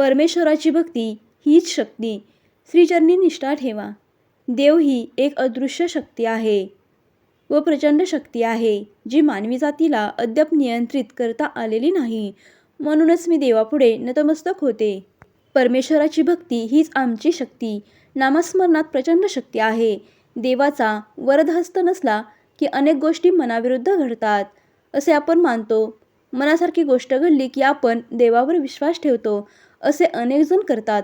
परमेश्वराची भक्ती हीच शक्ती. श्रीचरणी निष्ठा ठेवा. देव ही एक अदृश्य शक्ती आहे व प्रचंड शक्ती आहे जी मानवी जातीला अद्याप नियंत्रित करता आलेली नाही. म्हणूनच मी देवापुढे नतमस्तक होते. परमेश्वराची भक्ती हीच आमची शक्ती. नामस्मरणात प्रचंड शक्ती आहे. देवाचा वरदहस्त नसला की अनेक गोष्टी मनाविरुद्ध घडतात असे आपण मानतो. मनासारखी गोष्ट घडली की आपण देवावर विश्वास ठेवतो. असे अनेकजण करतात.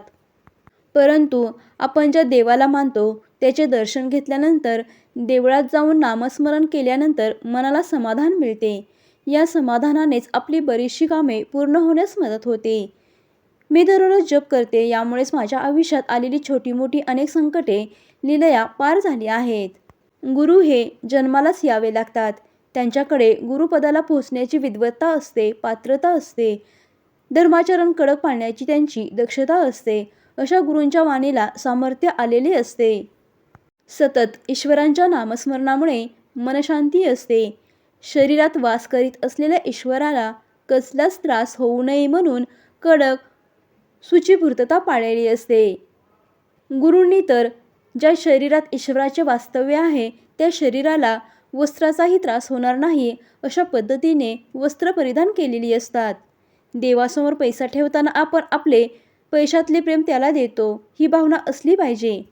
परंतु आपण ज्या देवाला मानतो त्याचे दर्शन घेतल्यानंतर देवळात जाऊन नामस्मरण केल्यानंतर मनाला समाधान मिळते. या समाधानानेच आपली बरीचशी कामे पूर्ण होण्यास मदत होते. मी दररोज जप करते यामुळेच माझ्या आयुष्यात आलेली छोटी मोठी अनेक संकटे लिलया पार झाली आहेत. गुरु हे जन्मालाच यावे लागतात. त्यांच्याकडे गुरुपदाला पोहोचण्याची विद्वत्ता असते पात्रता असते. धर्माचरण कडक पाळण्याची त्यांची दक्षता असते. अशा गुरूंच्या वाणीला सामर्थ्य आलेले असते. सतत ईश्वरांच्या नामस्मरणामुळे मनशांती असते. शरीरात वास करीत असलेल्या ईश्वराला कसलाच त्रास होऊ नये म्हणून कडक सुचीपूर्तता पाळलेली असते. गुरूंनी तर ज्या शरीरात ईश्वराचे वास्तव्य आहे त्या शरीराला वस्त्राचाही त्रास होणार नाही अशा पद्धतीने वस्त्र परिधान केलेली असतात. देवासमोर पैसा ठेवताना आपण आपले पैशातले प्रेम त्याला देतो. ही भावना असली पाहिजे.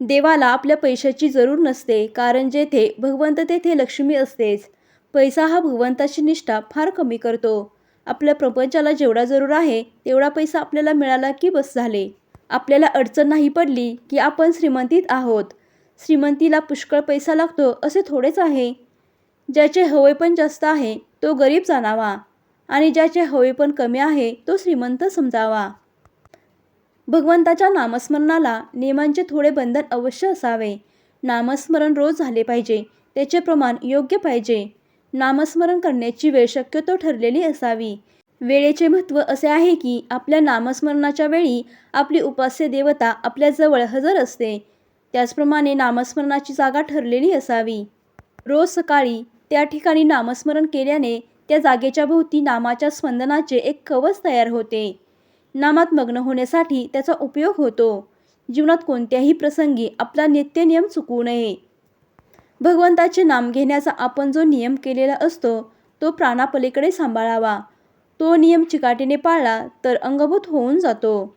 देवाला आपल्या पैशाची जरूर नसते कारण जेथे भगवंत तेथे लक्ष्मी असतेच. पैसा हा भगवंताची निष्ठा फार कमी करतो. आपल्या प्रपंचाला जेवढा जरूर आहे तेवढा पैसा आपल्याला मिळाला की बस झाले. आपल्याला अडचण नाही पडली की आपण श्रीमंतीत आहोत. श्रीमंतीला पुष्कळ पैसा लागतो असे थोडेच आहे. ज्याचे हवे पण जास्त आहे तो गरीब जाणावा. आणि ज्याचे हवे पण कमी आहे तो श्रीमंत समजावा. भगवंताच्या नामस्मरणाला नियमांचे थोडे बंधन अवश्य असावे. नामस्मरण रोज झाले पाहिजे त्याचे प्रमाण योग्य पाहिजे. नामस्मरण करण्याची वेळ शक्यतो ठरलेली असावी. वेळेचे महत्त्व असे आहे की आपल्या नामस्मरणाच्या वेळी आपली उपास्य देवता आपल्याजवळ हजर असते. त्याचप्रमाणे नामस्मरणाची जागा ठरलेली असावी. रोज सकाळी त्या ठिकाणी नामस्मरण केल्याने त्या जागेच्या भोवती नामाच्या स्पंदनाचे एक कवच तयार होते. नामात मग्न होण्यासाठी त्याचा उपयोग होतो. जीवनात कोणत्याही प्रसंगी आपला नित्यनियम चुकू नये. भगवंताचे नाम घेण्याचा आपण जो नियम केलेला असतो तो प्राणापलीकडे सांभाळावा. तो नियम चिकाटीने पाळला तर अंगभूत होऊन जातो.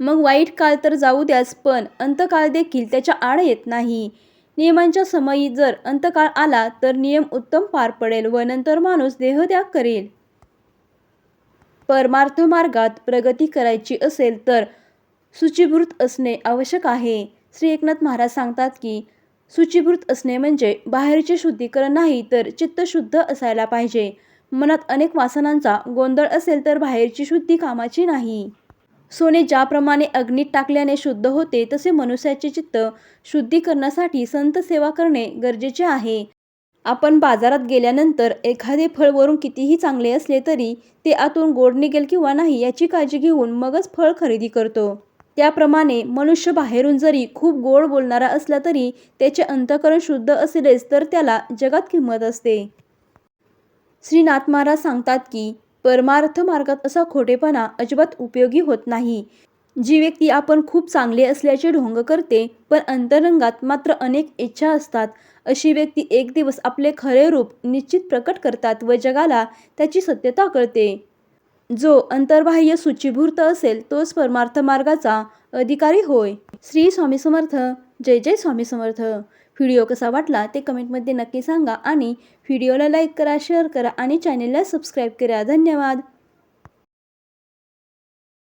मग वाईट काळ तर जाऊ द्यास पण अंतकाळ देखील त्याच्या आड येत नाही. नियमांच्या समयी जर अंतकाळ आला तर नियम उत्तम पार पडेल व नंतर माणूस देहत्याग करेल. परमार्थ मार्गात प्रगती करायची असेल तर सूचीभूत असणे आवश्यक आहे. श्री एकनाथ महाराज सांगतात की सूचीभूत असणे म्हणजे बाहेरचे शुद्धीकरण नाही तर चित्त शुद्ध असायला पाहिजे. मनात अनेक वासनांचा गोंधळ असेल तर बाहेरची शुद्धी कामाची नाही. सोने ज्याप्रमाणे अग्नीत टाकल्याने शुद्ध होते तसे मनुष्याचे चित्त शुद्धीकरणासाठी संत सेवा करणे गरजेचे आहे. आपण बाजारात गेल्यानंतर एखादे फळ वरून कितीही चांगले असले तरी ते आतून गोड निघेल किंवा नाही याची काळजी घेऊन मगच फळ खरेदी करतो. त्याप्रमाणे मनुष्य बाहेरून जरी खूप गोड बोलणारा असला तरी त्याचे अंतकरण शुद्ध असेलच तर त्याला जगात किंमत असते. श्रीनाथ महाराज सांगतात की परमार्थ मार्गात असा खोटेपणा अजिबात उपयोगी होत नाही. जी व्यक्ती आपण खूप चांगले असल्याचे ढोंग करते पण अंतरंगात मात्र अनेक इच्छा असतात. अशी व्यक्ती एक दिवस आपले खरे रूप निश्चित प्रकट करतात व जगाला त्याची सत्यता कळते. जो अंतर्बाह्य सूचीभूर्त असेल तोच परमार्थ मार्गाचा अधिकारी होय. श्री स्वामी समर्थ. जय जय स्वामी समर्थ. व्हिडिओ कसा वाटला ते कमेंटमध्ये नक्की सांगा आणि व्हिडिओला लाईक करा शेअर करा आणि चॅनेलला सबस्क्राईब करा. धन्यवाद.